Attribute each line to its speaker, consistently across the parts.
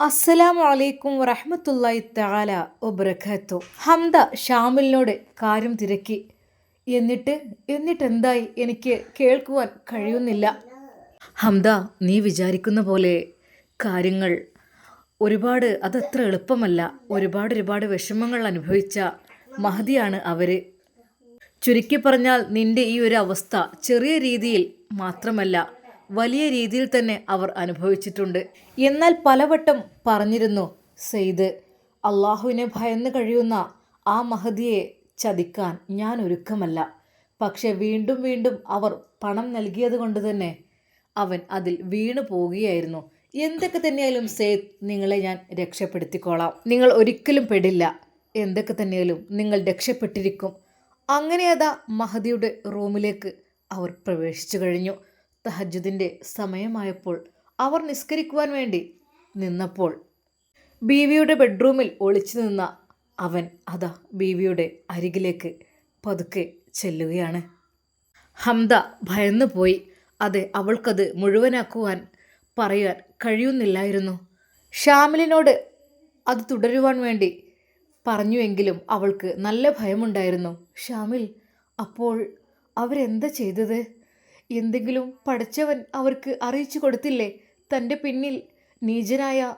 Speaker 1: അസ്സലാമു അലൈക്കും വറഹ്മത്തുള്ളാഹി തആല വബറകാതുഹു ഹംദ ഷാമിലിനോട് കാര്യം തിരക്കി. എന്നിട്ട് എന്നിട്ട് എന്തായി എനിക്ക് കേൾക്കുവാൻ കഴിയുന്നില്ല. ഹംദ നീ വിചാരിക്കുന്ന പോലെ കാര്യങ്ങൾ ഒരുപാട് അതത്ര എളുപ്പമല്ല. ഒരുപാട് ഒരുപാട് വിഷമങ്ങൾ അനുഭവിച്ച മഹതിയാണ് അവർ ചുരുക്കി പറഞ്ഞാൽ നിന്റെ ഈ ഒരു അവസ്ഥ ചെറിയ രീതിയിൽ മാത്രമല്ല വലിയ രീതിയിൽ തന്നെ അവർ അനുഭവിച്ചിട്ടുണ്ട്. എന്നാൽ പലവട്ടം പറഞ്ഞിരുന്നു സെയ്ദ് അള്ളാഹുവിനെ ഭയന്ന് കഴിയുന്ന ആ മഹതിയെ ചതിക്കാൻ ഞാൻ ഒരുക്കമല്ല. പക്ഷെ വീണ്ടും വീണ്ടും അവർ പണം നൽകിയത് കൊണ്ട് തന്നെ അവൻ അതിൽ വീണു പോവുകയായിരുന്നു. എന്തൊക്കെ തന്നെയാലും സെയ്ദ് നിങ്ങളെ ഞാൻ രക്ഷപ്പെടുത്തിക്കോളാം. നിങ്ങൾ ഒരിക്കലും പെടില്ല. എന്തൊക്കെ തന്നെയാലും നിങ്ങൾ രക്ഷപ്പെട്ടിരിക്കും. അങ്ങനെ അതാ മഹദിയുടെ റൂമിലേക്ക് അവർ പ്രവേശിച്ചു കഴിഞ്ഞു. തഹജുദിന്റെ സമയമായപ്പോൾ അവർ നിസ്കരിക്കുവാൻ വേണ്ടി നിന്നപ്പോൾ ബീവിയുടെ ബെഡ്റൂമിൽ ഒളിച്ചു നിന്ന അവൻ അതാ ബീവിയുടെ അരികിലേക്ക് പതുക്കെ ചെല്ലുകയാണ്. ഹംദ ഭയന്നു പോയി. അതെ അവൾക്കത് മുഴുവനാക്കുവാൻ പറയാൻ കഴിയുന്നില്ലായിരുന്നു. ഷാമിലിനോട് അത് തുടരുവാൻ വേണ്ടി പറഞ്ഞുവെങ്കിലും അവൾക്ക് നല്ല ഭയമുണ്ടായിരുന്നു. ഷാമിൽ അപ്പോൾ അവരെന്താ ചെയ്തത്? എന്തെങ്കിലും പഠിച്ചവൻ അവർക്ക് അറിയിച്ചു കൊടുത്തില്ലേ? തന്റെ പിന്നിൽ നീചനായ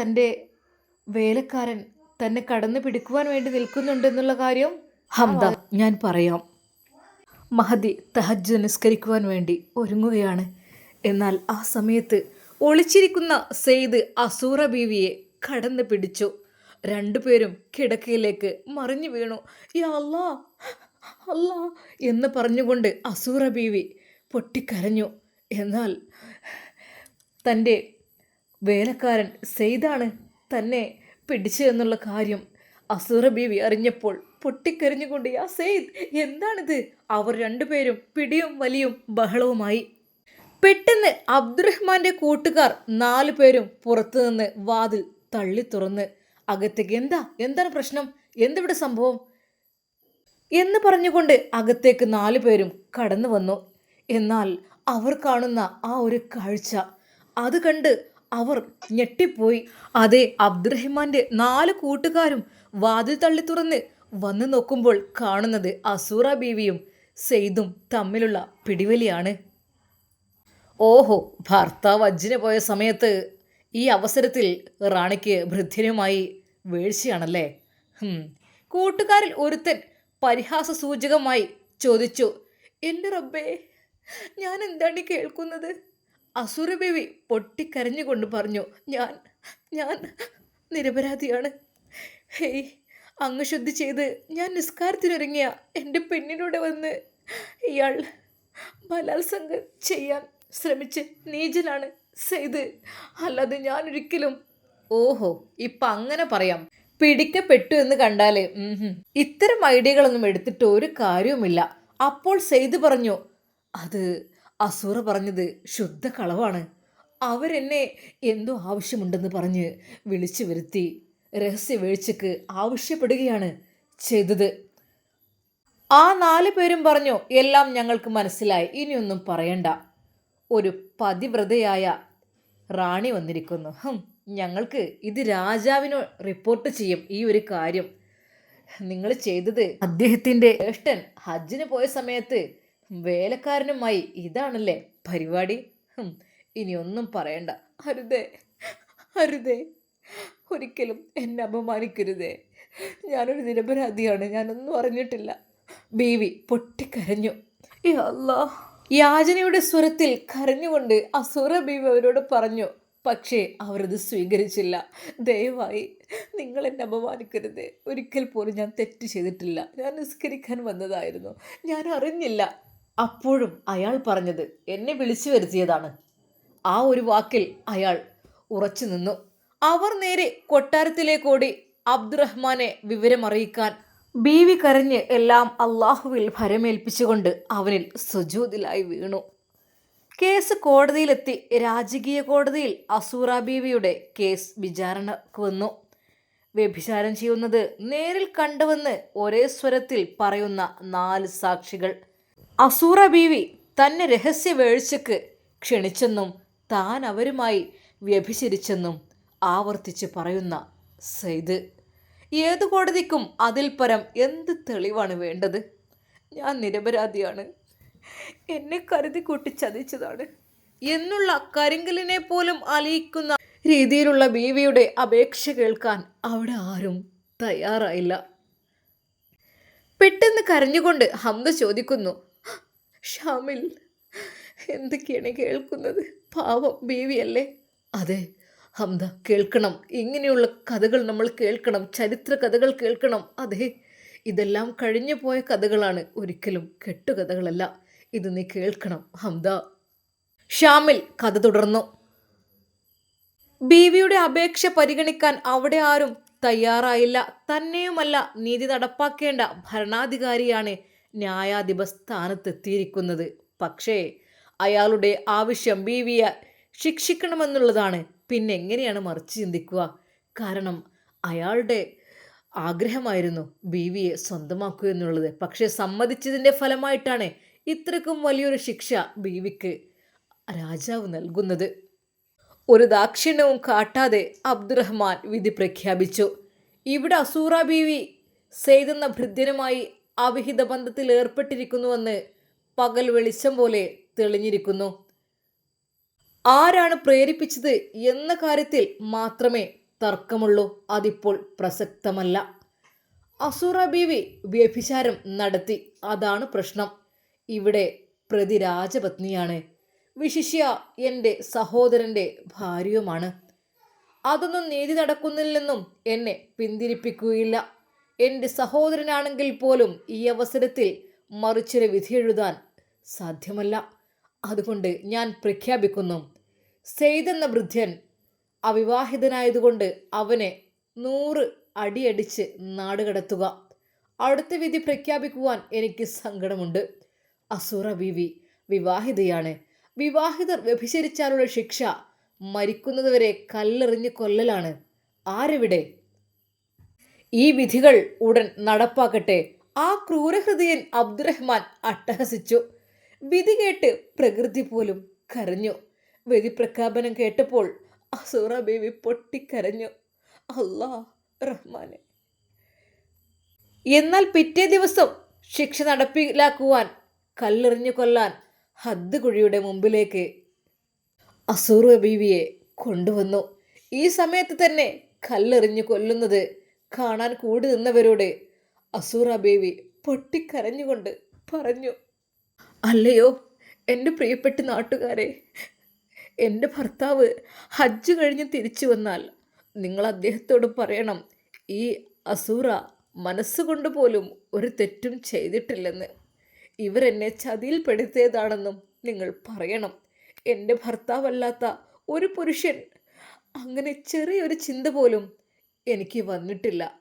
Speaker 1: തന്റെ വേലക്കാരൻ തന്നെ കടന്നു പിടിക്കുവാൻ വേണ്ടി നിൽക്കുന്നുണ്ടെന്നുള്ള കാര്യം ഹംദ ഞാൻ പറയാം. മഹദി തഹജ് നിസ്കരിക്കുവാൻ വേണ്ടി ഒരുങ്ങുകയാണ്. എന്നാൽ ആ സമയത്ത് ഒളിച്ചിരിക്കുന്ന സെയ്ദ് അസൂറ ബീവിയെ കടന്നു പിടിച്ചു. രണ്ടുപേരും കിടക്കയിലേക്ക് മറിഞ്ഞു വീണു. യാ അല്ലാ അല്ലാ എന്ന് പറഞ്ഞുകൊണ്ട് അസൂറ ബീവി പൊട്ടിക്കരഞ്ഞു. എന്നാൽ തന്റെ വേലക്കാരൻ സെയ്താണ് തന്നെ പിടിച്ചു എന്നുള്ള കാര്യം അസൂറ ബീവി അറിഞ്ഞപ്പോൾ പൊട്ടിക്കരഞ്ഞുകൊണ്ട് ആ സെയ്ദ് എന്താണിത്? അവർ രണ്ടുപേരും പിടിയും വലിയും ബഹളവുമായി. പെട്ടെന്ന് അബ്ദുറഹ്മാന്റെ കൂട്ടുകാർ നാലു പേരും പുറത്തുനിന്ന് വാതിൽ തള്ളി തുറന്ന് അകത്തേക്ക് എന്താ? എന്താണ് പ്രശ്നം? എന്തിവിടെ സംഭവം? എന്ന് പറഞ്ഞുകൊണ്ട് അകത്തേക്ക് നാലു പേരും കടന്നു വന്നു. എന്നാൽ അവർ കാണുന്ന ആ ഒരു കാഴ്ച. അത് കണ്ട് അവർ ഞെട്ടിപ്പോയി. അതെ അബ്ദുറഹിമാന്റെ നാല് കൂട്ടുകാരും വാതിൽ തള്ളി തുറന്ന് വന്നു നോക്കുമ്പോൾ കാണുന്നത് അസൂറ ബീവിയും സെയ്ദും തമ്മിലുള്ള പിടിവലിയാണ്. ഓഹോ ഭർത്താവ് അജ്ജിന് പോയ സമയത്ത് ഈ അവസരത്തിൽ റാണിക്ക് ഭൃത്യനുമായി വീഴ്ചയാണല്ലേ? കൂട്ടുകാരിൽ ഒരുത്തൻ പരിഹാസ സൂചകമായി ചോദിച്ചു എന്റെ റബ്ബേ ഞാൻ എന്താണ് കേൾക്കുന്നത് കേൾക്കുന്നത് അസുരബേവി പൊട്ടിക്കരഞ്ഞുകൊണ്ട് പറഞ്ഞു ഞാൻ ഞാൻ നിരപരാധിയാണ്. ഹേയ് അങ്ങ് ശുദ്ധി ചെയ്ത് ഞാൻ നിസ്കാരത്തിനൊരുങ്ങിയ എന്റെ പെണ്ണിനൂടെ വന്ന് ഇയാൾ ബലാത്സംഗം ചെയ്യാൻ ശ്രമിച്ച് നീചനാണ് ചെയ്ത് അല്ലാതെ ഞാൻ ഒരിക്കലും ഓഹോ ഇപ്പം അങ്ങനെ പറയാം. പിടിക്കപ്പെട്ടു എന്ന് കണ്ടാലേ ഇത്തരം ഐഡിയകളൊന്നും എടുത്തിട്ട് ഒരു കാര്യവുമില്ല. അപ്പോൾ സെയ്ത് പറഞ്ഞു അത് അസൂറ പറഞ്ഞത് ശുദ്ധ കളവാണ് അവരെന്നെ എന്തോ ആവശ്യമുണ്ടെന്ന് പറഞ്ഞ് വിളിച്ചു വരുത്തി രഹസ്യ വീഴ്ചക്ക് ആവശ്യപ്പെടുകയാണ് ചെയ്തത്. ആ നാല് പേരും പറഞ്ഞു എല്ലാം ഞങ്ങൾക്ക് മനസ്സിലായി ഇനിയൊന്നും പറയണ്ട. ഒരു പതിവ്രതയായ റാണി വന്നിരിക്കുന്നു. ഹും, ഞങ്ങൾക്ക് ഇത് രാജാവിന് റിപ്പോർട്ട് ചെയ്യും ഈ ഒരു കാര്യം. നിങ്ങൾ ചെയ്തത് അദ്ദേഹത്തിന്റെ ജ്യേഷ്ഠൻ ഹജ്ജിന് പോയ സമയത്ത് വേലക്കാരനുമായി ഇതാണല്ലേ പരിപാടി? ഇനിയൊന്നും പറയണ്ട. അരുതേ അരുതേ. ഒരിക്കലും എന്നെ അപമാനിക്കരുതേ. ഞാനൊരു നിരപരാധിയാണ് ഞാനൊന്നും അറിഞ്ഞിട്ടില്ല. ബീവി പൊട്ടിക്കരഞ്ഞു. അല്ലാ. യാചനയുടെ സ്വരത്തിൽ കരഞ്ഞുകൊണ്ട് അസുറ ബീവി അവരോട് പറഞ്ഞു പക്ഷേ അവരത് സ്വീകരിച്ചില്ല. ദയവായി നിങ്ങൾ എന്നെ അപമാനിക്കരുത്. ഒരിക്കൽ പോലും ഞാൻ തെറ്റ് ചെയ്തിട്ടില്ല. ഞാൻ നിസ്കരിക്കാൻ വന്നതായിരുന്നു. ഞാൻ അറിഞ്ഞില്ല. അപ്പോഴും അയാൾ പറഞ്ഞത് എന്നെ വിളിച്ചു വരുത്തിയതാണ്. ആ ഒരു വാക്കിൽ അയാൾ ഉറച്ചു നിന്നു. അവർ നേരെ കൊട്ടാരത്തിലേക്കോടി അബ്ദുറഹ്മാനെ വിവരമറിയിക്കാൻ ബീവി കരഞ്ഞ് എല്ലാം അള്ളാഹുവിൽ ഭരമേൽപ്പിച്ചുകൊണ്ട് അവനിൽ സുജൂതിലായി വീണു. കേസ് കോടതിയിലെത്തി രാജകീയ കോടതിയിൽ അസൂറ ബീവിയുടെ കേസ് വിചാരണക്ക് വന്നു. വ്യഭിചാരം ചെയ്യുന്നത് നേരിൽ കണ്ടുവെന്ന് ഒരേ സ്വരത്തിൽ പറയുന്ന നാല് സാക്ഷികൾ അസൂറ ബീവി തന്നെ രഹസ്യ വേഴ്ചക്ക് ക്ഷണിച്ചെന്നും താൻ അവരുമായി വ്യഭിചരിച്ചെന്നും ആവർത്തിച്ച് പറയുന്ന സെയ്ദ്. ഏതു കോടതിക്കും അതിൽ പരം എന്ത് തെളിവാണ് വേണ്ടത്? ഞാൻ നിരപരാധിയാണ്. എന്നെ കരുതി കൂട്ടി ചതിച്ചതാണ്. എന്നുള്ള കരിങ്കലിനെ പോലും അലിയിക്കുന്ന രീതിയിലുള്ള ബീവിയുടെ അപേക്ഷ കേൾക്കാൻ അവിടെ ആരും തയ്യാറായില്ല. പെട്ടെന്ന് കരഞ്ഞുകൊണ്ട് ഹംദ ചോദിക്കുന്നു ഷാമിൽ എന്തൊക്കെയാണ് കേൾക്കുന്നത്? പാവം ബേവിയല്ലേ അതെ ഹംദ കേൾക്കണം. ഇങ്ങനെയുള്ള കഥകൾ നമ്മൾ കേൾക്കണം. ചരിത്ര കഥകൾ കേൾക്കണം. അതെ ഇതെല്ലാം കഴിഞ്ഞു പോയ കഥകളാണ്. ഒരിക്കലും കെട്ടുകഥകളല്ല ഇത് നീ കേൾക്കണം ഹംദ. ഷാമിൽ കഥ തുടർന്നു. ബീവിയുടെ അപേക്ഷ പരിഗണിക്കാൻ അവിടെ ആരും തയ്യാറായില്ല. തന്നെയുമല്ല നീതി നടപ്പാക്കേണ്ട ഭരണാധികാരിയാണ് ന്യായാധിപ സ്ഥാനത്തെത്തിയിരിക്കുന്നത് പക്ഷേ അയാളുടെ ആവശ്യം ബീവിയെ ശിക്ഷിക്കണമെന്നുള്ളതാണ്. പിന്നെ എങ്ങനെയാണ് മറിച്ച് ചിന്തിക്കുക? കാരണം അയാളുടെ ആഗ്രഹമായിരുന്നു ബീവിയെ സ്വന്തമാക്കുക എന്നുള്ളത്. പക്ഷേ സമ്മതിച്ചതിന്റെ ഫലമായിട്ടാണ് ഇത്രക്കും വലിയൊരു ശിക്ഷ ബീവിക്ക് രാജാവ് നൽകുന്നത്. ഒരു ദാക്ഷിണ്യവും കാട്ടാതെ അബ്ദുറഹ്മാൻ വിധി പ്രഖ്യാപിച്ചു. ഇവിടെ അസൂറ ബീവി സെയ്തെന്ന ഭൃത്യനുമായി അവിഹിത ബന്ധത്തിൽ ഏർപ്പെട്ടിരിക്കുന്നുവെന്ന് പകൽ വെളിച്ചം പോലെ തെളിഞ്ഞിരിക്കുന്നു. ആരാണ് പ്രേരിപ്പിച്ചത് എന്ന കാര്യത്തിൽ മാത്രമേ തർക്കമുള്ളൂ. അതിപ്പോൾ പ്രസക്തമല്ല. അസൂറ ബീവി വ്യഭിചാരം നടത്തി. അതാണ് പ്രശ്നം. ഇവിടെ പ്രതി രാജപത്നിയാണ് വിശിഷ്യ എന്റെ സഹോദരന്റെ ഭാര്യയുമാണ്. അതൊന്നും നീതി നടക്കുന്നില്ലെന്നും എന്നെ പിന്തിരിപ്പിക്കുകയില്ല. എന്റെ സഹോദരനാണെങ്കിൽ പോലും ഈ അവസരത്തിൽ മറിച്ചൊരു വിധി എഴുതാൻ സാധ്യമല്ല. അതുകൊണ്ട് ഞാൻ പ്രഖ്യാപിക്കുന്നു സെയ്ദ് എന്ന വൃദ്ധൻ അവിവാഹിതനായതുകൊണ്ട് അവനെ നൂറ് അടിയടിച്ച് നാടുകടത്തുക അടുത്ത വിധി പ്രഖ്യാപിക്കുവാൻ എനിക്ക് സങ്കടമുണ്ട്. അസുറ ബീവി വിവാഹിതയാണ്. വിവാഹിതർ വ്യഭിചരിച്ചാലുള്ള ശിക്ഷ മരിക്കുന്നതുവരെ കല്ലെറിഞ്ഞ് കൊല്ലലാണ്. ആരെവിടെ? ഈ വിധികൾ ഉടൻ നടപ്പാക്കട്ടെ. ആ ക്രൂരഹൃദയൻ അബ്ദുറഹ്മാൻ അട്ടഹസിച്ചു. വിധി കേട്ട് പ്രകൃതി പോലും കരഞ്ഞു. വിധിപ്രഖ്യാപനം കേട്ടപ്പോൾ അസൂറ ബേബി പൊട്ടിക്കരഞ്ഞു. അല്ലാ റഹ്മാനെ. എന്നാൽ പിറ്റേ ദിവസം ശിക്ഷ നടപ്പിലാക്കുവാൻ കല്ലെറിഞ്ഞു കൊല്ലാൻ ഹദ്ദ് കുഴിയുടെ മുമ്പിലേക്ക് അസൂറ ബീവിയെ കൊണ്ടുവന്നു. ഈ സമയത്ത് തന്നെ കല്ലെറിഞ്ഞു കൊല്ലുന്നത് കാണാൻ കൂടി നിന്നവരോട് അസൂറ ബേബി പൊട്ടിക്കരഞ്ഞുകൊണ്ട് പറഞ്ഞു അല്ലയോ എന്റെ പ്രിയപ്പെട്ട നാട്ടുകാരെ എന്റെ ഭർത്താവ് ഹജ്ജ് കഴിഞ്ഞ് തിരിച്ചു വന്നാൽ നിങ്ങൾ അദ്ദേഹത്തോട് പറയണം ഈ അസൂറ മനസ്സുകൊണ്ട് പോലും ഒരു തെറ്റും ചെയ്തിട്ടില്ലെന്ന്. ഇവരെന്നെ ചതിയിൽപ്പെടുത്തിയതാണെന്നും നിങ്ങൾ പറയണം. എന്റെ ഭർത്താവല്ലാത്ത ഒരു പുരുഷൻ അങ്ങനെ ചെറിയൊരു ചിന്ത പോലും എനിക്ക് വന്നിട്ടില്ല.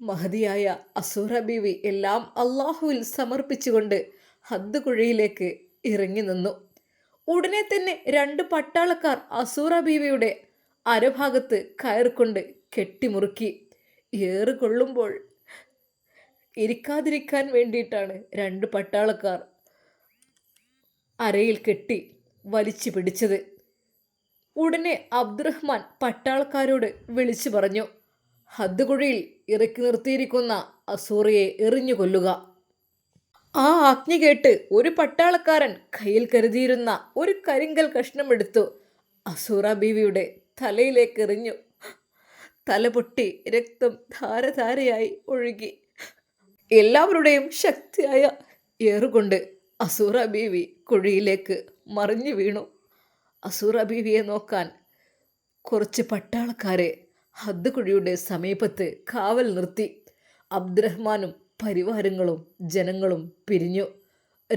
Speaker 1: മഹതിയായ അസൂറ ബീവി എല്ലാം അള്ളാഹുവിൽ സമർപ്പിച്ചുകൊണ്ട് ഹദ്ദുകുഴിയിലേക്ക് ഇറങ്ങി നിന്നു. ഉടനെ തന്നെ രണ്ട് പട്ടാളക്കാർ അസൂറ ബീവിയുടെ അരഭാഗത്ത് കയറിക്കൊണ്ട് കെട്ടിമുറുക്കി. ഏറ് കൊള്ളുമ്പോൾ ഇരിക്കാതിരിക്കാൻ വേണ്ടിയിട്ടാണ് രണ്ട് പട്ടാളക്കാർ അരയിൽ കെട്ടി വലിച്ചു പിടിച്ചത്. ഉടനെ അബ്ദുറഹ്മാൻ പട്ടാളക്കാരോട് വിളിച്ചു പറഞ്ഞു. ഹദ്ദുകുഴിയിൽ ഇറക്കി നിർത്തിയിരിക്കുന്ന അസൂറിയെ എറിഞ്ഞു കൊല്ലുക. ആ ആജ്ഞ കേട്ട് ഒരു പട്ടാളക്കാരൻ കയ്യിൽ കരുതിയിരുന്ന ഒരു കരിങ്കൽ കഷ്ണമെടുത്തു അസൂറ ബീവിയുടെ തലയിലേക്ക് എറിഞ്ഞു. തല പൊട്ടി രക്തം ധാരധാരയായി ഒഴുകി. എല്ലാവരുടെയും ശക്തിയായ ഏറുകൊണ്ട് അസൂറ ബീവി കുഴിയിലേക്ക് മറിഞ്ഞു വീണു. അസൂറ ബീവിയെ നോക്കാൻ കുറച്ച് പട്ടാളക്കാരെ ഹദ്ദ് കുഴിയുടെ സമീപത്ത് കാവൽ നിർത്തി. അബ്ദുറഹ്മാനും പരിവാരങ്ങളും ജനങ്ങളും പിരിഞ്ഞു.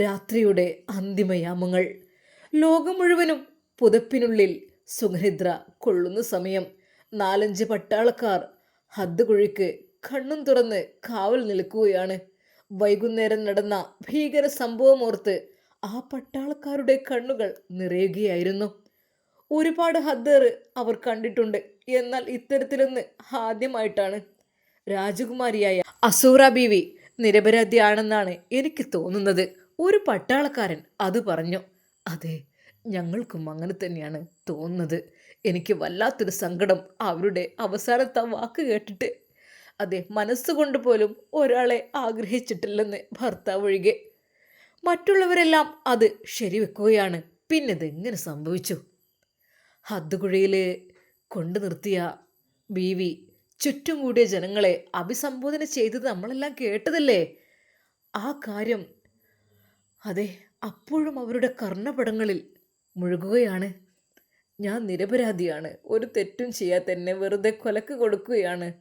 Speaker 1: രാത്രിയുടെ അന്തിമയാമങ്ങൾ. ലോകം മുഴുവനും പുതപ്പിനുള്ളിൽ സുഖനിദ്ര കൊള്ളുന്ന സമയം. നാലഞ്ച് പട്ടാളക്കാർ ഹദ്ദുകുഴിക്ക് കണ്ണും തുറന്ന് കാവൽ നിൽക്കുകയാണ്. വൈകുന്നേരം നടന്ന ഭീകര സംഭവം ഓർത്ത് ആ പട്ടാളക്കാരുടെ കണ്ണുകൾ നിറയുകയായിരുന്നു. ഒരുപാട് ഹദ്ദർ അവർ കണ്ടിട്ടുണ്ട്. എന്നാൽ ഇത്തരത്തിലൊന്ന് ആദ്യമായിട്ടാണ് രാജകുമാരിയായ അസൂറ ബീവി നിരപരാധിയാണെന്നാണ് എനിക്ക് തോന്നുന്നത്. ഒരു പട്ടാളക്കാരൻ അത് പറഞ്ഞു. അതെ ഞങ്ങൾക്കും അങ്ങനെ തന്നെയാണ് തോന്നുന്നത്. എനിക്ക് വല്ലാത്തൊരു സങ്കടം അവരുടെ അവസാനത്തെ വാക്ക് കേട്ടിട്ട്. അതെ മനസ്സുകൊണ്ട് പോലും ഒരാളെ ആഗ്രഹിച്ചിട്ടില്ലെന്ന് ഭർത്താവ് ഒഴികെ. മറ്റുള്ളവരെല്ലാം അത് ശരിവെക്കുകയാണ്. പിന്നെ ഇതെങ്ങനെ സംഭവിച്ചു? ഹദ്ദുകുഴിയിൽ കൊണ്ടു നിർത്തിയ ബി വി. ചുറ്റും കൂടിയ ജനങ്ങളെ അഭിസംബോധന ചെയ്തത് നമ്മളെല്ലാം കേട്ടതല്ലേ? ആ കാര്യം അതെ അപ്പോഴും അവരുടെ കർണപടങ്ങളിൽ മുഴുകുകയാണ്. ഞാൻ നിരപരാധിയാണ്. ഒരു തെറ്റും ചെയ്യാത്ത എന്നെ വെറുതെ കൊലക്ക് കൊടുക്കുകയാണ്.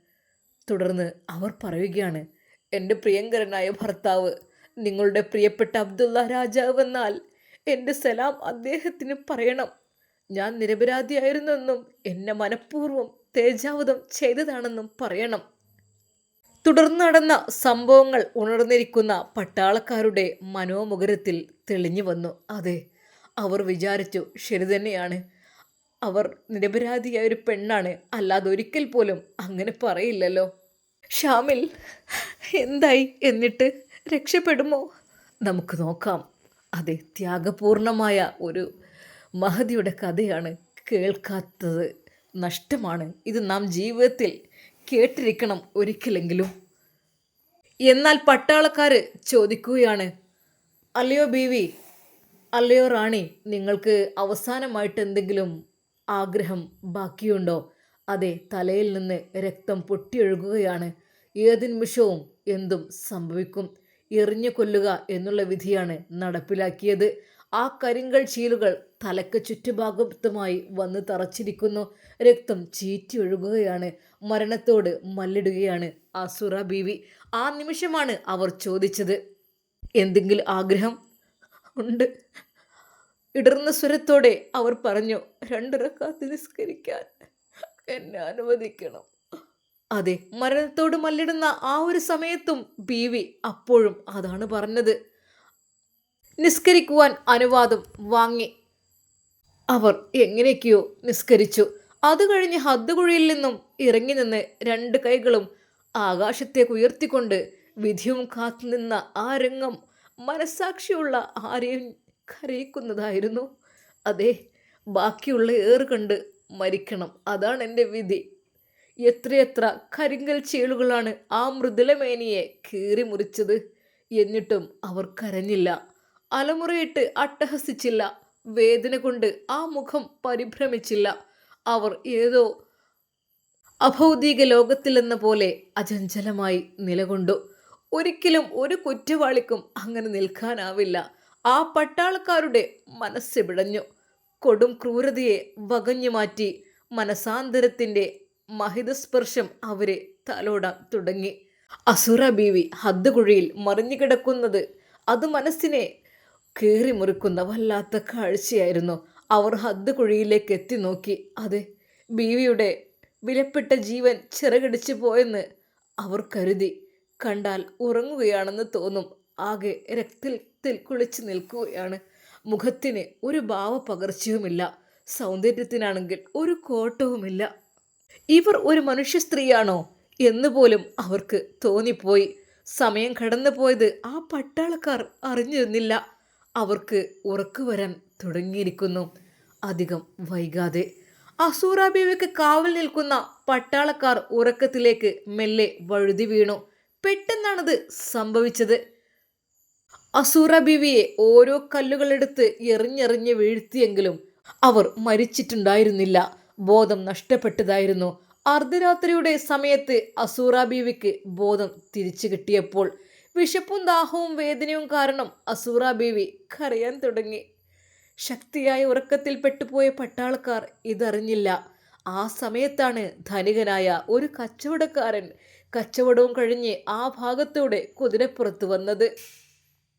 Speaker 1: തുടർന്ന് അവർ പറയുകയാണ് എന്റെ പ്രിയങ്കരനായ ഭർത്താവ് നിങ്ങളുടെ പ്രിയപ്പെട്ട അബ്ദുള്ള രാജാവ് എന്നാൽ എന്റെ സലാം അദ്ദേഹത്തിന് പറയണം. ഞാൻ നിരപരാധിയായിരുന്നെന്നും എന്നെ മനഃപൂർവം തേജാവതം ചെയ്തതാണെന്നും പറയണം. തുടർന്ന് നടന്ന സംഭവങ്ങൾ ഉണർന്നിരിക്കുന്ന പട്ടാളക്കാരുടെ മനോമുഖരത്തിൽ തെളിഞ്ഞു വന്നു. അതെ അവർ വിചാരിച്ചു ശരി തന്നെയാണ്. അവർ നിരപരാധിയായ ഒരു പെണ്ണാണ്. അല്ലാതെ ഒരിക്കൽ പോലും അങ്ങനെ പറയില്ലല്ലോ. ഷാമിൽ എന്തായി? എന്നിട്ട് രക്ഷപ്പെടുമോ? നമുക്ക് നോക്കാം. അതെ ത്യാഗപൂർണമായ ഒരു മഹതിയുടെ കഥയാണ് കേൾക്കാത്തത്. നഷ്ടമാണ്. ഇത് നാം ജീവിതത്തിൽ കേട്ടിരിക്കണം ഒരിക്കലെങ്കിലും. എന്നാൽ പട്ടാളക്കാർ ചോദിക്കുകയാണ് അല്ലയോ ബീവി അല്ലയോ റാണി നിങ്ങൾക്ക് അവസാനമായിട്ട് എന്തെങ്കിലും ആഗ്രഹം ബാക്കിയുണ്ടോ? അതെ തലയിൽ നിന്ന് രക്തം പൊട്ടിയൊഴുകുകയാണ്. ഏത് നിമിഷവും എന്തും സംഭവിക്കും. എറിഞ്ഞു കൊല്ലുക എന്നുള്ള വിധിയാണ് നടപ്പിലാക്കിയത്. ആ കരിങ്കൽ ചീലുകൾ തലക്ക് ചുറ്റുഭാഗത്തുമായി വന്ന് തറച്ചിരിക്കുന്നു. രക്തം ചീറ്റി ഒഴുകുകയാണ്. മരണത്തോട് മല്ലിടുകയാണ് അസുറ ബീവി. ആ നിമിഷമാണ് അവർ ചോദിച്ചത് എന്തെങ്കിലും ആഗ്രഹം ഉണ്ട്? ഇടർന്ന സ്വരത്തോടെ അവർ പറഞ്ഞു രണ്ടിറക്കാത്ത് നിസ്കരിക്കാൻ എന്നെ അനുവദിക്കണം. അതെ മരണത്തോട് മല്ലിടുന്ന ആ ഒരു സമയത്തും ബീവി അപ്പോഴും അതാണ് പറഞ്ഞത്. നിസ്കരിക്കുവാൻ അനുവാദം വാങ്ങി. അവർ എങ്ങനെയൊക്കെയോ നിസ്കരിച്ചു. അത് കഴിഞ്ഞ് ഹദ്ദുകുഴിയിൽ നിന്നും ഇറങ്ങി നിന്ന് രണ്ട് കൈകളും ആകാശത്തേക്ക് ഉയർത്തിക്കൊണ്ട് വിധിയും കാത്തുനിന്ന ആ രംഗം മനസ്സാക്ഷിയുള്ള ആരെയും കരയിക്കുന്നതായിരുന്നു. അതെ ബാക്കിയുള്ള ഏറ് കണ്ട് മരിക്കണം. അതാണ് എന്റെ വിധി. എത്രയെത്ര കരിങ്കൽ ചേളുകളാണ് ആ മൃദുലമേനിയെ കീറി മുറിച്ചത് എന്നിട്ടും അവർ കരഞ്ഞില്ല. അലമുറയിട്ട് അട്ടഹസിച്ചില്ല. വേദന കൊണ്ട് ആ മുഖം പരിഭ്രമിച്ചില്ല. അവർ ഏതോ അഭൗതിക ലോകത്തിലെന്ന പോലെ അചഞ്ചലമായി നിലകൊണ്ടു. ഒരിക്കലും ഒരു കുറ്റവാളിക്കും അങ്ങനെ നിൽക്കാനാവില്ല. ആ പട്ടാളക്കാരുടെ മനസ്സ് പിടഞ്ഞു കൊടും ക്രൂരതയെ വകഞ്ഞു മാറ്റി മനസാന്തരത്തിന്റെ മഹിതസ്പർശം അവരെ തലോടാൻ തുടങ്ങി. അസുറ ബീവി ഹദ്ദുകുഴിയിൽ മറിഞ്ഞു കിടക്കുന്നത് അത് മനസ്സിനെ കീറി മുറിക്കുന്ന വല്ലാത്ത കാഴ്ചയായിരുന്നു. അവർ ഹദ് കുഴിയിലേക്ക് എത്തി നോക്കി. അതെ ബീവിയുടെ വിലപ്പെട്ട ജീവൻ ചിറകടിച്ചു പോയെന്ന് അവർ കരുതി. കണ്ടാൽ ഉറങ്ങുകയാണെന്ന് തോന്നും. ആകെ രക്തത്തിൽ കുളിച്ചു നിൽക്കുകയാണ്. മുഖത്തിന് ഒരു ഭാവപകർച്ചയുമില്ല. സൗന്ദര്യത്തിനാണെങ്കിൽ ഒരു കോട്ടവുമില്ല. ഇവർ ഒരു മനുഷ്യ സ്ത്രീയാണോ എന്ന് പോലും അവർക്ക് തോന്നിപ്പോയി. സമയം കടന്നു പോയത് ആ പട്ടാളക്കാർ അറിഞ്ഞിരുന്നില്ല. അവർക്ക് ഉറക്കു വരാൻ തുടങ്ങിയിരിക്കുന്നു. അധികം വൈകാതെ അസൂറ ബീവിക്ക് കാവൽ നിൽക്കുന്ന പട്ടാളക്കാർ ഉറക്കത്തിലേക്ക് മെല്ലെ വഴുതി വീണു. പെട്ടെന്നാണത് സംഭവിച്ചത്. അസൂറ ബീവിയെ ഓരോ കല്ലുകളെടുത്ത് എറിഞ്ഞെറിഞ്ഞ് വീഴ്ത്തിയെങ്കിലും അവർ മരിച്ചിട്ടുണ്ടായിരുന്നില്ല. ബോധം നഷ്ടപ്പെട്ടതായിരുന്നു. അർദ്ധരാത്രിയുടെ സമയത്ത് അസൂറ ബീവിക്ക് ബോധം തിരിച്ചു കിട്ടിയപ്പോൾ വിശപ്പും ദാഹവും വേദനയും കാരണം അസൂറ ബീവി കരയാൻ തുടങ്ങി. ശക്തിയായ ഉറക്കത്തിൽ പെട്ടുപോയ പട്ടാളക്കാർ ഇതറിഞ്ഞില്ല. ആ സമയത്താണ് ധനികനായ ഒരു കച്ചവടക്കാരൻ കച്ചവടവും കഴിഞ്ഞ് ആ ഭാഗത്തൂടെ കുതിരപ്പുറത്ത് വന്നത്.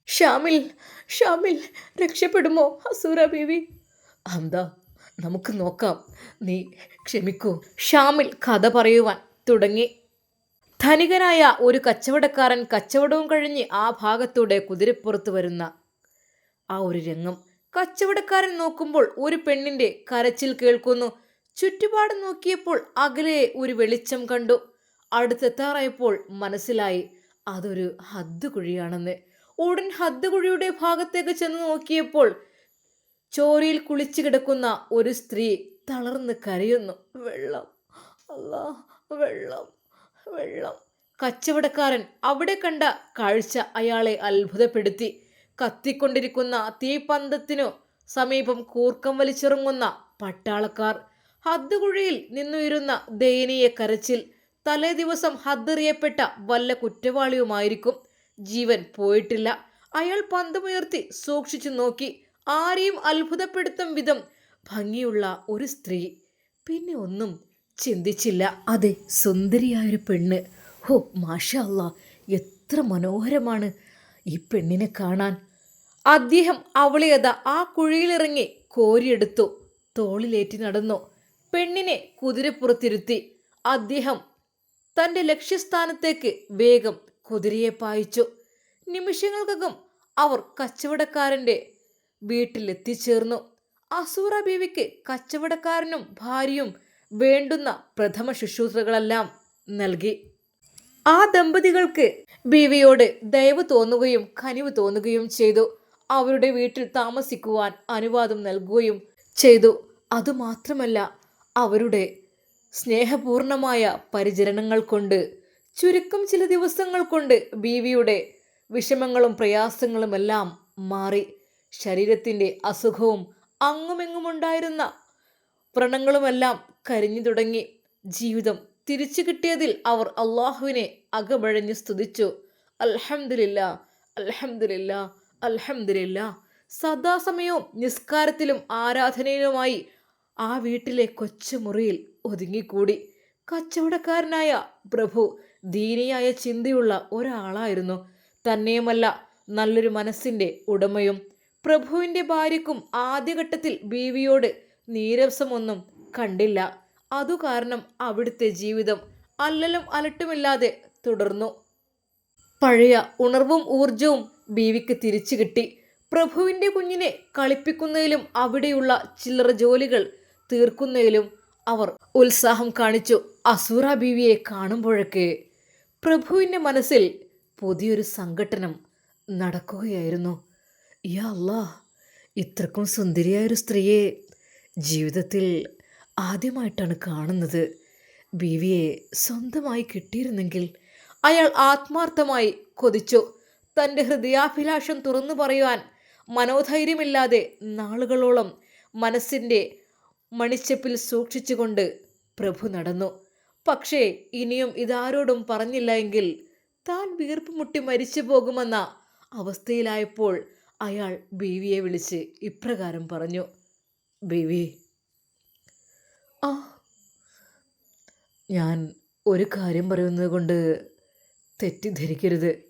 Speaker 1: ഷാമിൽ ഷാമിൽ രക്ഷപ്പെടുമോ അസൂറ ബീവി അന്താ നമുക്ക് നോക്കാം. നീ ക്ഷമിക്കൂ. ഷാമിൽ കഥ പറയുവാൻ തുടങ്ങി. ധനികനായ ഒരു കച്ചവടക്കാരൻ കച്ചവടവും കഴിഞ്ഞ് ആ ഭാഗത്തൂടെ കുതിരപ്പുറത്ത് വരുന്ന ആ ഒരു രംഗം. കച്ചവടക്കാരൻ നോക്കുമ്പോൾ ഒരു പെണ്ണിന്റെ കരച്ചിൽ കേൾക്കുന്നു. ചുറ്റുപാട് നോക്കിയപ്പോൾ അകലെ ഒരു വെളിച്ചം കണ്ടു. അടുത്തെത്താറായപ്പോൾ മനസ്സിലായി അതൊരു ഹദ്ദുകുഴിയാണെന്ന്. ഉടൻ ഹദ്ദുകുഴിയുടെ ഭാഗത്തേക്ക് ചെന്ന് നോക്കിയപ്പോൾ ചോരയിൽ കുളിച്ചു കിടക്കുന്ന ഒരു സ്ത്രീ തളർന്ന് കരയുന്നു. വെള്ളം അല്ലാ വെള്ളം വെള്ളം. കച്ചവടക്കാരൻ അവിടെ കണ്ട കാഴ്ച അയാളെ അത്ഭുതപ്പെടുത്തി. കത്തിക്കൊണ്ടിരിക്കുന്ന തീപന്തത്തിനു സമീപം കൂർക്കം വലിച്ചിറങ്ങുന്ന പട്ടാളക്കാർ. ഹദ്ദുകുഴിയിൽ നിന്നുയരുന്ന ദയനീയ കരച്ചിൽ തലേ ദിവസം ഹദ്ദെറിയപ്പെട്ട വല്ല കുറ്റവാളിയുമായിരിക്കും. ജീവൻ പോയിട്ടില്ല. അയാൾ പന്തമുയർത്തി സൂക്ഷിച്ചു നോക്കി. ആരെയും അത്ഭുതപ്പെടുത്തും വിധം ഭംഗിയുള്ള ഒരു സ്ത്രീ. പിന്നെ ഒന്നും ചിന്തിച്ചില്ല. അതെ സുന്ദരിയായൊരു പെണ്ണ്. ഹോ മാഷ അല്ല എത്ര മനോഹരമാണ് ഈ പെണ്ണിനെ കാണാൻ. അദ്ദേഹം അവളെ അതാ ആ കുഴിയിലിറങ്ങി കോരിയെടുത്തു. തോളിലേറ്റി നടന്നു. പെണ്ണിനെ കുതിരപ്പുറത്തിരുത്തി. അദ്ദേഹം തന്റെ ലക്ഷ്യസ്ഥാനത്തേക്ക് വേഗം കുതിരയെ പായിച്ചു. നിമിഷങ്ങൾക്കകം അവർ കച്ചവടക്കാരന്റെ വീട്ടിലെത്തിച്ചേർന്നു. അസൂറ ബീവിക്ക് കച്ചവടക്കാരനും ഭാര്യയും വേണ്ടുന്ന പ്രഥമ ശുശ്രൂഷകളെല്ലാം നൽകി. ആ ദമ്പതികൾക്ക് ബീവിയോട് ദയവ് തോന്നുകയും കനിവ് തോന്നുകയും ചെയ്തു. അവരുടെ വീട്ടിൽ താമസിക്കുവാൻ അനുവാദം നൽകുകയും ചെയ്തു. അതുമാത്രമല്ല അവരുടെ സ്നേഹപൂർണമായ പരിചരണങ്ങൾ കൊണ്ട് ചുരുക്കം ചില ദിവസങ്ങൾ കൊണ്ട് ബീവിയുടെ വിഷമങ്ങളും പ്രയാസങ്ങളുമെല്ലാം മാറി. ശരീരത്തിന്റെ അസുഖവും അങ്ങുമെങ്ങുമുണ്ടായിരുന്ന വ്രണങ്ങളുമെല്ലാം കരിഞ്ഞു തുടങ്ങി. ജീവിതം തിരിച്ചു കിട്ടിയതിൽ അവർ അള്ളാഹുവിനെ അകമഴഞ്ഞു സ്തുതിച്ചു. അൽഹമില്ല അൽഹമില്ല അൽഹമില്ല സദാസമയവും നിസ്കാരത്തിലും ആരാധനയിലുമായി ആ വീട്ടിലെ കൊച്ചുമുറിയിൽ ഒതുങ്ങിക്കൂടി. കച്ചവടക്കാരനായ പ്രഭു ദീനിയായ ചിന്തയുള്ള ഒരാളായിരുന്നു. തന്നെയുമല്ല നല്ലൊരു മനസ്സിന്റെ ഉടമയും. പ്രഭുവിന്റെ ഭാര്യക്കും ആദ്യഘട്ടത്തിൽ ബീവിയോട് നീരസമൊന്നും കണ്ടില്ല. അതു കാരണം അവിടുത്തെ ജീവിതം അല്ലലും അലട്ടുമില്ലാതെ തുടർന്നു. പഴയ ഉണർവും ഊർജവും ബീവിക്ക് തിരിച്ചു കിട്ടി. പ്രഭുവിന്റെ കുഞ്ഞിനെ കളിപ്പിക്കുന്നതിലും അവിടെയുള്ള ചില്ലറ ജോലികൾ തീർക്കുന്നതിലും അവർ ഉത്സാഹം കാണിച്ചു. അസൂറ ബീവിയെ കാണുമ്പോഴൊക്കെ പ്രഭുവിന്റെ മനസ്സിൽ പുതിയൊരു സംഘട്ടനം നടക്കുകയായിരുന്നു. യാ അല്ലാ ഇത്രക്കും സുന്ദരിയായൊരു സ്ത്രീയെ ജീവിതത്തിൽ ആദ്യമായിട്ടാണ് കാണുന്നത്. ബീവിയെ സ്വന്തമായി കിട്ടിയിരുന്നെങ്കിൽ അയാൾ ആത്മാർത്ഥമായി കൊതിച്ചു. തന്റെ ഹൃദയാഭിലാഷം തുറന്നു പറയുവാൻ മനോധൈര്യമില്ലാതെ നാളുകളോളം മനസ്സിന്റെ മണിച്ചപ്പിൽ സൂക്ഷിച്ചുകൊണ്ട് പ്രഭു നടന്നു. പക്ഷേ ഇനിയും ഇതാരോടും പറഞ്ഞില്ല എങ്കിൽ താൻ വീർപ്പ് മുട്ടി മരിച്ചു പോകുമെന്ന അവസ്ഥയിലായപ്പോൾ അയാൾ ബീവിയെ വിളിച്ച് ഇപ്രകാരം പറഞ്ഞു. ബീവി ആ. ഞാൻ ഒരു കാര്യം പറയുന്നത് കൊണ്ട് തെറ്റിദ്ധരിക്കരുത്.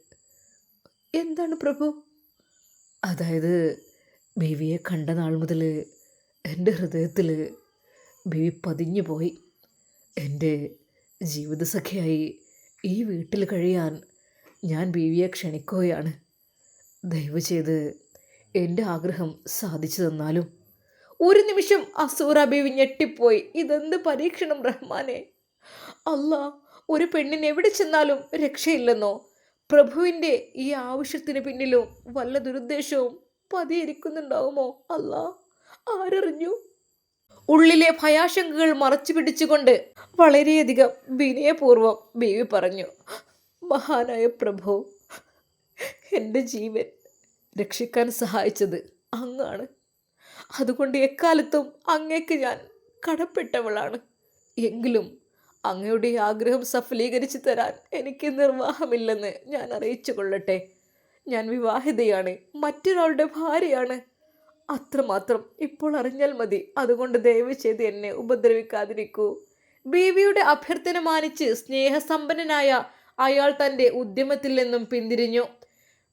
Speaker 1: എന്താണ് പ്രഭു? അതായത് ബീവിയെ കണ്ട നാൾ മുതൽ എന്റെ ഹൃദയത്തിൽ ബീവി പതിഞ്ഞു പോയി. എന്റെ ജീവിതസഖിയായി ഈ വീട്ടിൽ കഴിയാൻ ഞാൻ ബീവിയെ ക്ഷണിക്കുകയാണ്. ദയവ് ചെയ്ത് എന്റെ ആഗ്രഹം സാധിച്ചു തന്നാലും ഒരു നിമിഷം അസൂറ ബീവി ഞെട്ടിപ്പോയി. ഇതെന്ത് പരീക്ഷണം റഹ്മാനെ? അല്ല ഒരു പെണ്ണിന് എവിടെ ചെന്നാലും രക്ഷയില്ലെന്നോ? പ്രഭുവിന്റെ ഈ ആവശ്യത്തിന് പിന്നിലും വല്ല ദുരുദ്ദേശവും പതിയിരിക്കുന്നുണ്ടാവുമോ? അല്ല ആരറിഞ്ഞു? ഉള്ളിലെ ഭയാശങ്കകൾ മറച്ചു പിടിച്ചുകൊണ്ട് വളരെയധികം വിനയപൂർവം ബീവി പറഞ്ഞു മഹാനായ പ്രഭു എന്റെ ജീവൻ രക്ഷിക്കാൻ സഹായിച്ചത് അങ്ങാണ്. അതുകൊണ്ട് എക്കാലത്തും അങ്ങേക്ക് ഞാൻ കടപ്പെട്ടവളാണ്. എങ്കിലും അങ്ങയുടെ ആഗ്രഹം സഫലീകരിച്ചു തരാൻ എനിക്ക് നിർവാഹമില്ലെന്ന് ഞാൻ അറിയിച്ചു കൊള്ളട്ടെ. ഞാൻ വിവാഹിതയാണ് മറ്റൊരാളുടെ ഭാര്യയാണ്. അത്രമാത്രം ഇപ്പോൾ അറിഞ്ഞാൽ മതി. അതുകൊണ്ട് ദയവ് ചെയ്ത് എന്നെ ഉപദ്രവിക്കാതിരിക്കൂ. ബീവിയുടെ അഭ്യർത്ഥന മാനിച്ച് സ്നേഹസമ്പന്നനായ അയാൾ തന്റെ ഉദ്യമത്തിൽ നിന്നും പിന്തിരിഞ്ഞു.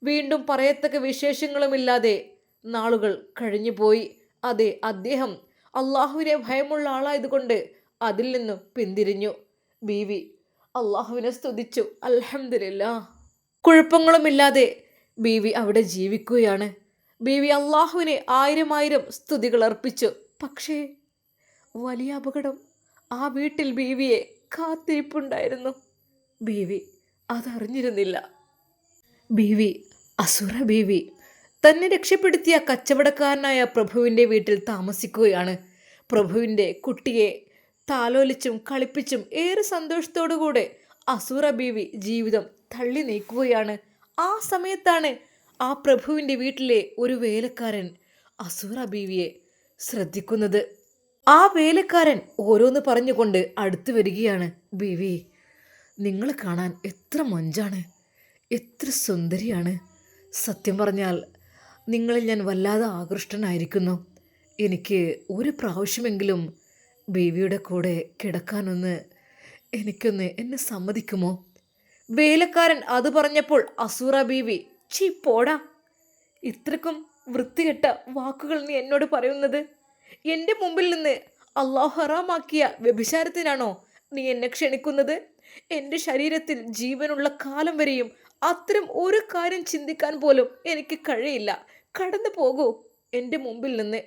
Speaker 1: വീണ്ടും പറയത്തക്ക വിശേഷങ്ങളുമില്ലാതെ നാളുകൾ കഴിഞ്ഞുപോയി അതെ അദ്ദേഹം അള്ളാഹുവിനെ ഭയമുള്ള ആളായതുകൊണ്ട് അതിൽ നിന്നു പിന്തിരിഞ്ഞു. ബീവി അള്ളാഹുവിനെ സ്തുതിച്ചു. അലഹമില്ല കുഴപ്പങ്ങളുമില്ലാതെ ബീവി അവിടെ ജീവിക്കുകയാണ്. ബീവി അള്ളാഹുവിനെ ആയിരം ആയിരം സ്തുതികൾ അർപ്പിച്ചു. പക്ഷേ വലിയ അപകടം ആ വീട്ടിൽ ബീവിയെ കാത്തിരിപ്പുണ്ടായിരുന്നു. ബീവി അതറിഞ്ഞിരുന്നില്ല. ബീവി അസുര ബീവി തന്നെ രക്ഷപ്പെടുത്തിയ കച്ചവടക്കാരനായ പ്രഭുവിന്റെ വീട്ടിൽ താമസിക്കുകയാണ്. പ്രഭുവിന്റെ കുട്ടിയെ താലോലിച്ചും കളിപ്പിച്ചും ഏറെ സന്തോഷത്തോടുകൂടെ അസൂറ ബീവി ജീവിതം തള്ളി നീക്കുകയാണ്. ആ സമയത്താണ് ആ പ്രഭുവിന്റെ വീട്ടിലെ ഒരു വേലക്കാരൻ അസൂറ ബീവിയെ ശ്രദ്ധിക്കുന്നത്. ആ വേലക്കാരൻ ഓരോന്ന് പറഞ്ഞുകൊണ്ട് അടുത്തു വരികയാണ്. ബീവി നിങ്ങൾ കാണാൻ എത്ര മൊഞ്ചാണ് എത്ര സുന്ദരിയാണ്. സത്യം പറഞ്ഞാൽ നിങ്ങളിൽ ഞാൻ വല്ലാതെ ആകൃഷ്ടനായിരിക്കുന്നു. എനിക്ക് ഒരു പ്രാവശ്യമെങ്കിലും ബേബിയുടെ കൂടെ കിടക്കാനൊന്ന് എനിക്കൊന്ന് എന്നെ സമ്മതിക്കുമോ? വേലക്കാരൻ അത് പറഞ്ഞപ്പോൾ അസൂറ ബീവി ചീ പോടാ. ഇത്രക്കും വൃത്തികെട്ട വാക്കുകൾ നീ എന്നോട് പറയുന്നത്? എന്റെ മുമ്പിൽ നിന്ന് അള്ളാഹു ഹറാമാക്കിയ വ്യഭിചാരത്തിനാണോ നീ എന്നെ ക്ഷണിക്കുന്നത്? എന്റെ ശരീരത്തിൽ ജീവനുള്ള കാലം വരെയും അത്തരം ഒരു കാര്യം ചിന്തിക്കാൻ പോലും എനിക്ക് കഴിയില്ല. കടന്നു പോകൂ. എന്റെ മുമ്പിൽ നിന്ന്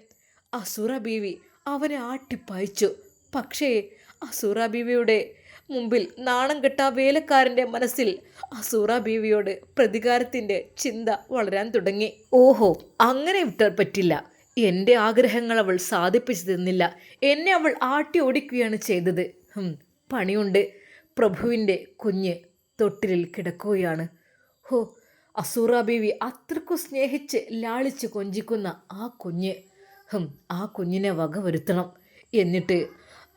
Speaker 1: അസുറ ബീവി അവനെ ആട്ടിപ്പായിച്ചു. പക്ഷേ അസൂറ ബീവിയുടെ മുമ്പിൽ നാണം കെട്ട വേലക്കാരന്റെ മനസ്സിൽ അസൂറ ബീവിയോട് പ്രതികാരത്തിന്റെ ചിന്ത വളരാൻ തുടങ്ങി. ഓഹോ അങ്ങനെ വിട്ടാൽ പറ്റില്ല. എന്റെ ആഗ്രഹങ്ങൾ അവൾ സാധിപ്പിച്ചു തന്നില്ല. എന്നെ അവൾ ആട്ടി ഓടിക്കുകയാണ് ചെയ്തത്. പണിയുണ്ട്. പ്രഭുവിന്റെ കുഞ്ഞ് തൊട്ടിലിൽ കിടക്കുകയാണ്. ഹോ അസൂറ ബീവി അത്രക്കു സ്നേഹിച്ച് ലാളിച്ച് കൊഞ്ചിക്കുന്ന ആ കുഞ്ഞ്. ഹും, ആ കുഞ്ഞിനെ വകവരുത്തണം എന്നിട്ട്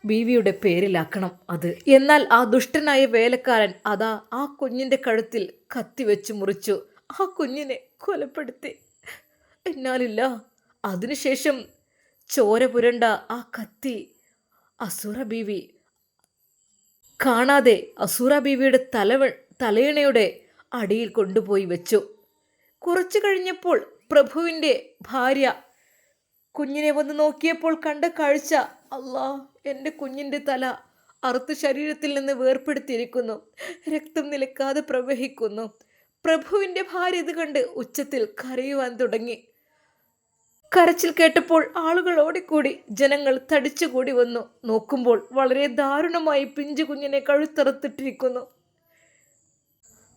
Speaker 1: ബീവിയുടെ പേരിലാക്കണം അത്. എന്നാൽ ആ ദുഷ്ടനായ വേലക്കാരൻ അതാ ആ കുഞ്ഞിന്റെ കഴുത്തിൽ കത്തി വെച്ച് മുറിച്ചു. ആ കുഞ്ഞിനെ കൊലപ്പെടുത്തി. എന്നാലില്ല അതിനുശേഷം ചോര പുരണ്ട ആ കത്തി അസുറ ബീവി കാണാതെ അസുറ ബീവിയുടെ തലവ തലയിണയുടെ അടിയിൽ കൊണ്ടുപോയി വെച്ചു. കുറച്ചു കഴിഞ്ഞപ്പോൾ പ്രഭുവിന്റെ ഭാര്യ കുഞ്ഞിനെ വന്ന് നോക്കിയപ്പോൾ കണ്ട കാഴ്ച അല്ലാ എന്റെ കുഞ്ഞിന്റെ തല അറുത്ത് ശരീരത്തിൽ നിന്ന് വേർപ്പെടുത്തിയിരിക്കുന്നു. രക്തം നിലക്കാതെ പ്രവഹിക്കുന്നു. പ്രഭുവിന്റെ ഭാര്യ ഇത് കണ്ട് ഉച്ചത്തിൽ കരയുവാൻ തുടങ്ങി. കരച്ചിൽ കേട്ടപ്പോൾ ആളുകൾ ഓടിക്കൂടി ജനങ്ങൾ തടിച്ചുകൂടി വന്നു. നോക്കുമ്പോൾ വളരെ ദാരുണമായി പിഞ്ചു കുഞ്ഞിനെ കഴുത്തറുത്തിട്ടിരിക്കുന്നു.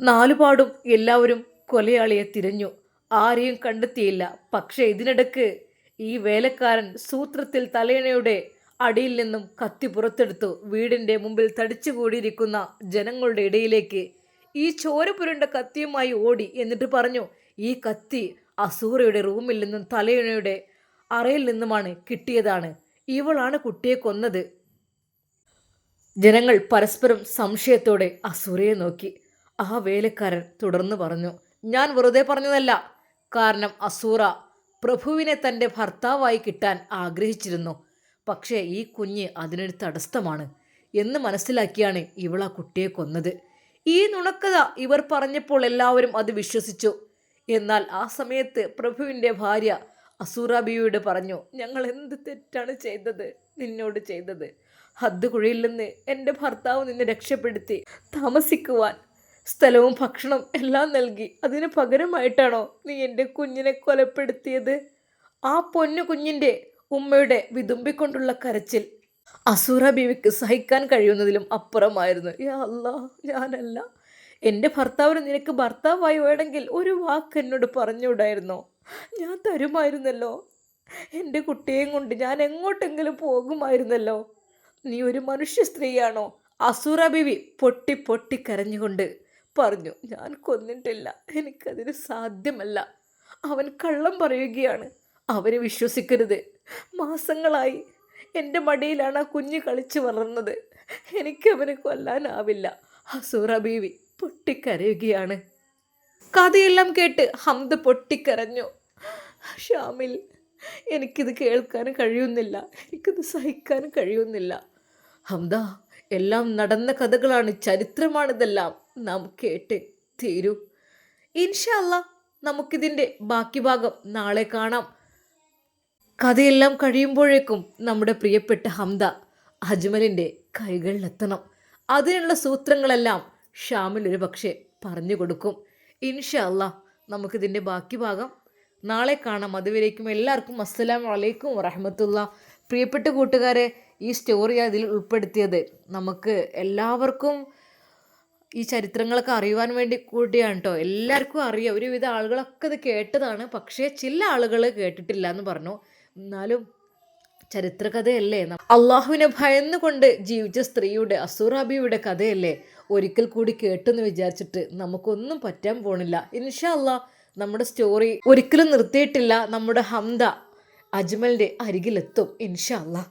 Speaker 1: നാലുപാടും എല്ലാവരും കൊലയാളിയെ തിരഞ്ഞു. ആരെയും കണ്ടെത്തിയില്ല. പക്ഷേ ഇതിനിടക്ക് ഈ വേലക്കാരൻ സൂത്രത്തിൽ തലയണയുടെ അടിയിൽ നിന്നും കത്തി പുറത്തെടുത്തു. വീടിന്റെ മുമ്പിൽ തടിച്ചുകൂടിയിരിക്കുന്ന ജനങ്ങളുടെ ഇടയിലേക്ക് ഈ ചോരപുരണ്ട കത്തിയുമായി ഓടി എന്നിട്ട് പറഞ്ഞു ഈ കത്തി അസൂറയുടെ റൂമിൽ നിന്നും തലയണയുടെ അറയിൽ നിന്നുമാണ് കിട്ടിയതാണ്. ഇവളാണ് കുട്ടിയെ കൊന്നത്. ജനങ്ങൾ പരസ്പരം സംശയത്തോടെ അസൂറയെ നോക്കി. ആ വേലക്കാരൻ തുടർന്ന് പറഞ്ഞു ഞാൻ വെറുതെ പറഞ്ഞതല്ല. കാരണം അസൂറ പ്രഭുവിനെ തന്റെ ഭർത്താവായി കിട്ടാൻ ആഗ്രഹിച്ചിരുന്നു. പക്ഷേ ഈ കുഞ്ഞ് അതിനൊരു തടസ്സമാണ് എന്ന് മനസ്സിലാക്കിയാണ് ഇവൾ ആ കുട്ടിയെ കൊന്നത്. ഈ നുണക്കഥ ഇവർ പറഞ്ഞപ്പോൾ എല്ലാവരും അത് വിശ്വസിച്ചു. എന്നാൽ ആ സമയത്ത് പ്രഭുവിന്റെ ഭാര്യ അസൂറ ബിയോട് പറഞ്ഞു ഞങ്ങൾ എന്ത് തെറ്റാണ് ചെയ്തത്? നിന്നോട് ചെയ്തത്. ഹദ്ദ് കുഴിയിൽ നിന്ന് എന്റെ ഭർത്താവ് നിന്നെ രക്ഷപ്പെടുത്തി താമസിക്കുവാൻ സ്ഥലവും ഭക്ഷണം എല്ലാം നൽകി. അതിന് പകരമായിട്ടാണോ നീ എന്റെ കുഞ്ഞിനെ കൊലപ്പെടുത്തിയത്? ആ പൊന്നു കുഞ്ഞിന്റെ ഉമ്മയുടെ വിതുമ്പിക്കൊണ്ടുള്ള കരച്ചിൽ. അസൂറ ബീവിക്ക് സഹിക്കാൻ കഴിയുന്നതിലും അപ്പുറമായിരുന്നു. യാ അല്ലാ ഞാനല്ല. എന്റെ ഭർത്താവിന് നിനക്ക് ഭർത്താവായി വേണമെങ്കിൽ ഒരു വാക്ക് എന്നോട് പറഞ്ഞുകൂടായിരുന്നോ? ഞാൻ തരുമായിരുന്നല്ലോ. എന്റെ കുട്ടിയെയും കൊണ്ട് ഞാൻ എങ്ങോട്ടെങ്കിലും പോകുമായിരുന്നല്ലോ. നീ ഒരു മനുഷ്യ സ്ത്രീയാണോ? അസുറ ബിവി പൊട്ടി പൊട്ടി കരഞ്ഞുകൊണ്ട് പറഞ്ഞു ഞാൻ കൊന്നിട്ടില്ല. എനിക്കതിന് സാധ്യമല്ല. അവൻ കള്ളം പറയുകയാണ്. അവരെ വിശ്വസിക്കരുത്. മാസങ്ങളായി എന്റെ മടിയിലാണ് ആ കുഞ്ഞ് കളിച്ചു വളർന്നത്. എനിക്കവനെ കൊല്ലാനാവില്ല. ഹസൂറ ബീവി പൊട്ടിക്കരയുകയാണ്. കഥയെല്ലാം കേട്ട് ഹംദ് പൊട്ടിക്കരഞ്ഞു. ഷാമിൽ എനിക്കിത് കേൾക്കാൻ കഴിയുന്നില്ല. എനിക്കിത് സഹിക്കാൻ കഴിയുന്നില്ല. ഹംദ എല്ലാം നടന്ന കഥകളാണ് ചരിത്രമാണിതെല്ലാം നാം കേട്ട് തീരൂ. ഇൻഷല്ല നമുക്കിതിന്റെ ബാക്കി ഭാഗം നാളെ കാണാം. കഥയെല്ലാം കഴിയുമ്പോഴേക്കും നമ്മുടെ പ്രിയപ്പെട്ട ഹംദ അജ്മലിന്റെ കൈകളിലെത്തണം അതിനുള്ള സൂത്രങ്ങളെല്ലാം ഷാമിൽ ഒരു പക്ഷേ പറഞ്ഞു കൊടുക്കും. ഇൻഷല്ല നമുക്കിതിന്റെ ബാക്കി ഭാഗം നാളെ കാണാം. അതുവരേക്കും എല്ലാവർക്കും അസ്സലാമു വലൈക്കും വറഹമത്തുള്ള. പ്രിയപ്പെട്ട കൂട്ടുകാരെ ഈ സ്റ്റോറി അതിൽ ഉൾപ്പെടുത്തിയത്. നമുക്ക് എല്ലാവർക്കും ഈ ചരിത്രങ്ങളൊക്കെ അറിയുവാൻ വേണ്ടി കൂടിയാണ് കേട്ടോ എല്ലാവർക്കും അറിയാം. ഒരുവിധ ആളുകളൊക്കെ ഇത് കേട്ടതാണ്. പക്ഷേ ചില ആളുകൾ കേട്ടിട്ടില്ല എന്ന് പറഞ്ഞു. എന്നാലും ചരിത്രകഥയല്ലേ? അള്ളാഹുവിനെ ഭയന്നുകൊണ്ട് ജീവിച്ച സ്ത്രീയുടെ അസൂറാബിയുടെ കഥയല്ലേ ഒരിക്കൽ കൂടി കേട്ടെന്ന് വിചാരിച്ചിട്ട് നമുക്കൊന്നും പറ്റാൻ പോണില്ല. ഇൻഷാ അള്ളാഹ് നമ്മുടെ സ്റ്റോറി ഒരിക്കലും നിർത്തിയിട്ടില്ല. നമ്മുടെ ഹംദ അജ്മലിന്റെ അരികിലെത്തും ഇൻഷാ അല്ലാ